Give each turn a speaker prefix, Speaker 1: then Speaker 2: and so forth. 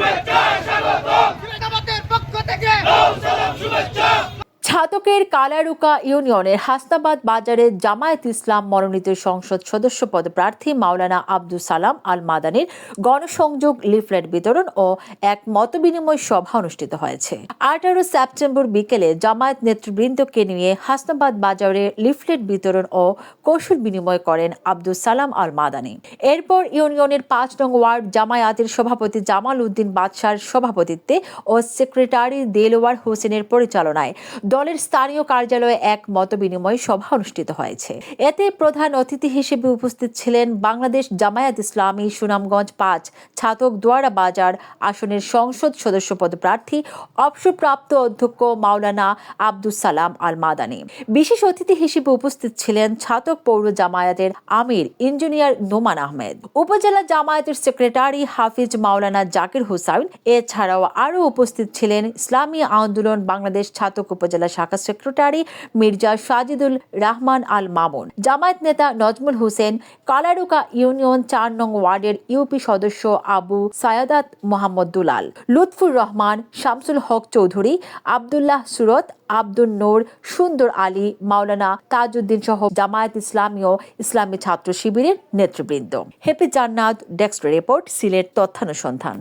Speaker 1: Respect!
Speaker 2: ছাতকের Kalaruka ইউনিয়নের হাসনাবাদ বাজারে জামায়াত ইসলাম মনোনীত সংসদ সদস্য পদ প্রার্থী মাওলানা আব্দুল সালাম আল মাদানির গণসংযোগ লিফলেট বিতরণ ও এক মতবিনিময় সভা অনুষ্ঠিত হয়েছে। আঠারো সেপ্টেম্বর বিকেলে জামায়াত নেতৃবৃন্দকে নিয়ে হাসনাবাদ বাজারে লিফলেট বিতরণ ও কৌশল বিনিময় করেন আব্দুল সালাম আল মাদানি এরপর ইউনিয়নের পাঁচ নং ওয়ার্ড জামায়াতের সভাপতি জামাল উদ্দিন বাদশার সভাপতিত্বে ও সেক্রেটারি দেলোয়ার হোসেনের পরিচালনায় দলের স্থানীয় কার্যালয়ে এক মতবিনিময় সভা অনুষ্ঠিত হয়েছে। এতে প্রধান অতিথি হিসেবে উপস্থিত ছিলেন বাংলাদেশ জামায়াত ইসলামী সুনামগঞ্জ পাঁচ, ছাতক দুয়ারা বাজার আসনের সংসদ সদস্য পদ প্রার্থী, অবসরপ্রাপ্ত অধ্যক্ষ মাওলানা আব্দুল সালাম আল মাদানি বিশেষ অতিথি হিসেবে উপস্থিত ছিলেন ছাতক পৌর জামায়াতের আমির ইঞ্জিনিয়ার নোমান আহমেদ। উপজেলা জামায়াতের সেক্রেটারি হাফিজ মাওলানা জাকির হুসাইন। এছাড়াও আরও উপস্থিত ছিলেন ইসলামী আন্দোলন বাংলাদেশ ছাতক উপজেলা শাখা সেক্রেটারি মির্জা সাজিদুল রহমান আল মামুন। জামায়াত নেতা নজমুল হোসেন, কালারুকা ইউনিয়ন চার নং ওয়ার্ডের ইউপি সদস্য আবু সায়াদাত মোহাম্মদ দুলাল, লুৎফুর রহমান, শামসুল হক চৌধুরী, আবদুল্লাহ সুরত, আব্দুল নূর, সুন্দর আলী, মাওলানা তাজউদ্দিন সহ জামায়াত ইসলামী ও ইসলামী ছাত্র শিবিরের নেতৃবৃন্দ। হেপি জান্নাত, ডেস্ক রিপোর্ট, সিলেট তথ্যানুসন্ধান।